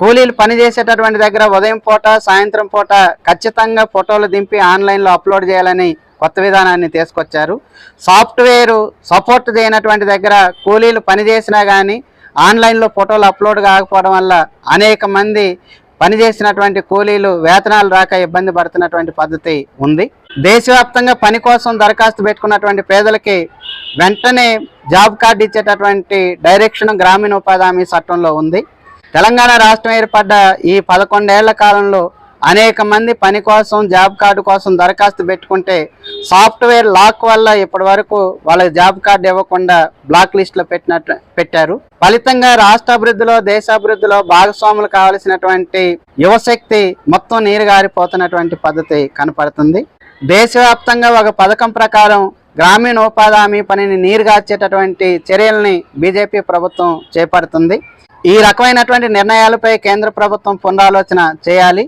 కూలీలు పని చేసేటటువంటి దగ్గర ఉదయం పూట సాయంత్రం పూట ఖచ్చితంగా ఫోటోలు దింపి ఆన్లైన్లో అప్లోడ్ చేయాలని కొత్త విధానాన్ని తీసుకొచ్చారు. సాఫ్ట్వేర్ సపోర్ట్ చేయనటువంటి దగ్గర కూలీలు పనిచేసినా కానీ ఆన్లైన్లో ఫోటోలు అప్లోడ్ కాకపోవడం వల్ల అనేక మంది పనిచేసినటువంటి కూలీలు వేతనాలు రాక ఇబ్బంది పడుతున్నటువంటి పద్ధతి ఉంది. దేశవ్యాప్తంగా పని కోసం దరఖాస్తు పెట్టుకున్నటువంటి పేదలకి వెంటనే జాబ్ కార్డు ఇచ్చేటటువంటి డైరెక్షన్ గ్రామీణ ఉపాధి హామీ చట్టంలో ఉంది. తెలంగాణ రాష్ట్రం ఏర్పడ్డ ఈ పదకొండేళ్ళ కాలంలో అనేక మంది పని కోసం జాబ్ కార్డు కోసం దరఖాస్తు పెట్టుకుంటే సాఫ్ట్వేర్ లాక్ వల్ల ఇప్పటి వరకు వాళ్ళకి జాబ్ కార్డు ఇవ్వకుండా బ్లాక్ లిస్ట్లో పెట్టినట్టు పెట్టారు. ఫలితంగా రాష్ట్ర అభివృద్ధిలో దేశాభివృద్ధిలో భాగస్వాములు కావలసినటువంటి యువశక్తి మొత్తం నీరు గారిపోతున్నటువంటి పద్ధతి కనపడుతుంది. దేశవ్యాప్తంగా ఒక పథకం ప్రకారం గ్రామీణ ఉపాధి హామీ పనిని నీరుగార్చేటటువంటి చర్యల్ని బీజేపీ ప్రభుత్వం చేపడుతుంది. ఈ రకమైనటువంటి నిర్ణయాలపై కేంద్ర ప్రభుత్వం పునరాలోచన చేయాలి.